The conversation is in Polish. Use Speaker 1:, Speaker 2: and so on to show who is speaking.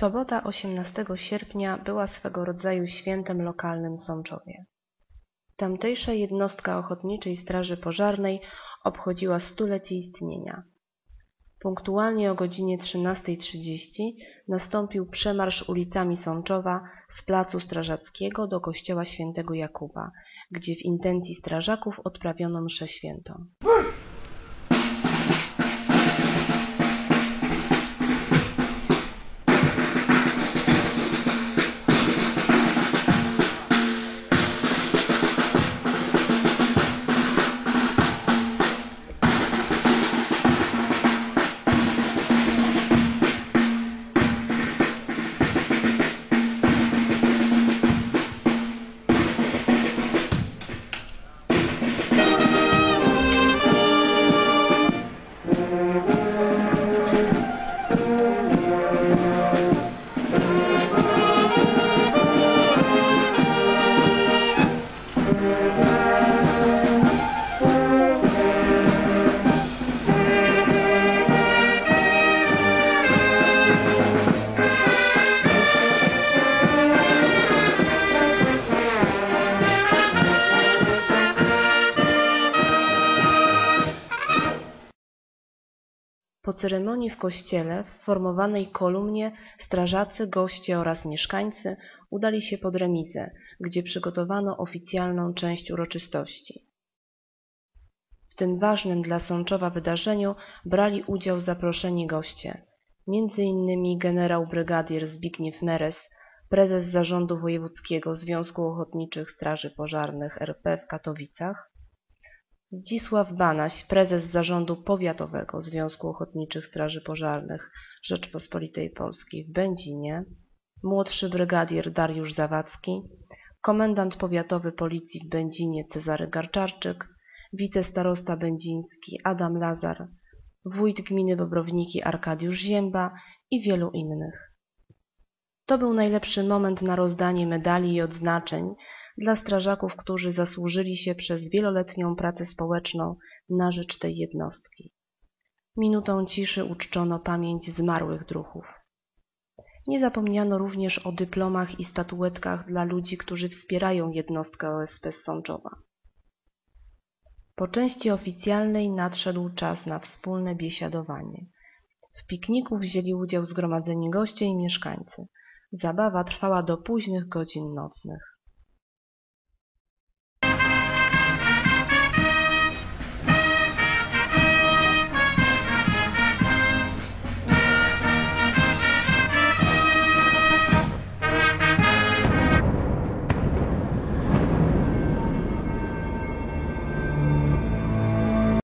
Speaker 1: Sobota 18 sierpnia była swego rodzaju świętem lokalnym w Sączowie. Tamtejsza jednostka Ochotniczej Straży Pożarnej obchodziła stulecie istnienia. Punktualnie o godzinie 13.30 nastąpił przemarsz ulicami Sączowa z placu Strażackiego do kościoła świętego Jakuba, gdzie w intencji strażaków odprawiono mszę świętą. Po ceremonii w kościele w formowanej kolumnie strażacy, goście oraz mieszkańcy udali się pod remizę, gdzie przygotowano oficjalną część uroczystości. W tym ważnym dla Sączowa wydarzeniu brali udział zaproszeni goście, między innymi generał brygadier Zbigniew Meres, prezes Zarządu Wojewódzkiego Związku Ochotniczych Straży Pożarnych RP w Katowicach, Zdzisław Banaś, prezes Zarządu Powiatowego Związku Ochotniczych Straży Pożarnych Rzeczpospolitej Polskiej w Będzinie, młodszy brygadier Dariusz Zawadzki, komendant powiatowy Policji w Będzinie Cezary Garczarczyk, wicestarosta będziński Adam Lazar, wójt gminy Bobrowniki Arkadiusz Zięba i wielu innych. To był najlepszy moment na rozdanie medali i odznaczeń dla strażaków, którzy zasłużyli się przez wieloletnią pracę społeczną na rzecz tej jednostki. Minutą ciszy uczczono pamięć zmarłych druhów. Nie zapomniano również o dyplomach i statuetkach dla ludzi, którzy wspierają jednostkę OSP z Sączowa. Po części oficjalnej nadszedł czas na wspólne biesiadowanie. W pikniku wzięli udział zgromadzeni goście i mieszkańcy. Zabawa trwała do późnych godzin nocnych.